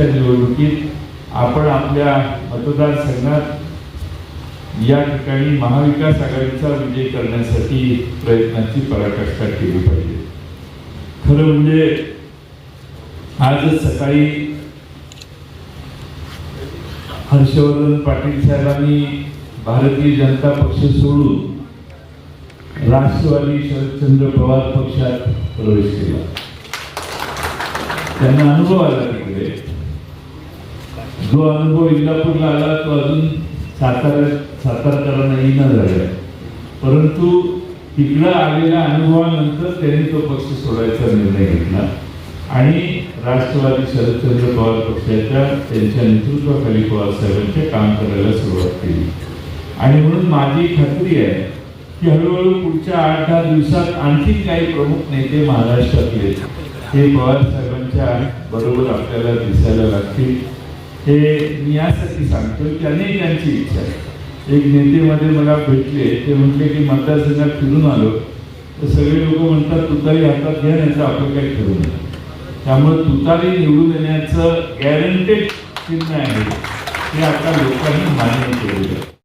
च्या निवडणुकीत आपण आपल्या मतदारसंघात या ठिकाणी महाविकास आघाडीचा विजय करण्यासाठी प्रयत्नाची पराकाष्ठा केली पाहिजे. खरं म्हणजे आजच सकाळी हर्षवर्धन पाटील साहेबांनी भारतीय जनता पक्ष सोडून राष्ट्रवादी शरदचंद्र पवार पक्षात प्रवेश केला. त्यांना अनुभव आला तिकडे. जो अनुभव इंदापूरला आला तो अजून सातारा सातारकरांना येईना झालाय. परंतु तिकडं आलेल्या अनुभवानंतर त्यांनी तो पक्ष सोडायचा निर्णय घेतला. आणि राष्ट्रवादी शरदचंद्र पवार पक्षाच्या त्यांच्या नेतृत्वाखाली पवार साहेबांचे काम करायला सुरुवात केली. आणि म्हणून माझी खात्री आहे की हळूहळू पुढच्या आठ दहा दिवसात आणखी काही प्रमुख नेते महाराष्ट्रातले हे पवार साहेबांच्या बरोबर आपल्याला दिसायला लागतील. हे मी यासाठी सांगतो की अनेकांची इच्छा आहे एक नेतेमध्ये मला भेटले ते म्हटले की मतदारसंघात फिरून आलो. तर सगळे लोक म्हणतात तुतारी हातात घ्या याचं आपण काही ठरवू नये. त्यामुळे तुतारी निवडून येण्याचं गॅरंटेड चिन्ह आहे. हे आता लोकांनी मान्य केलेलं आहे.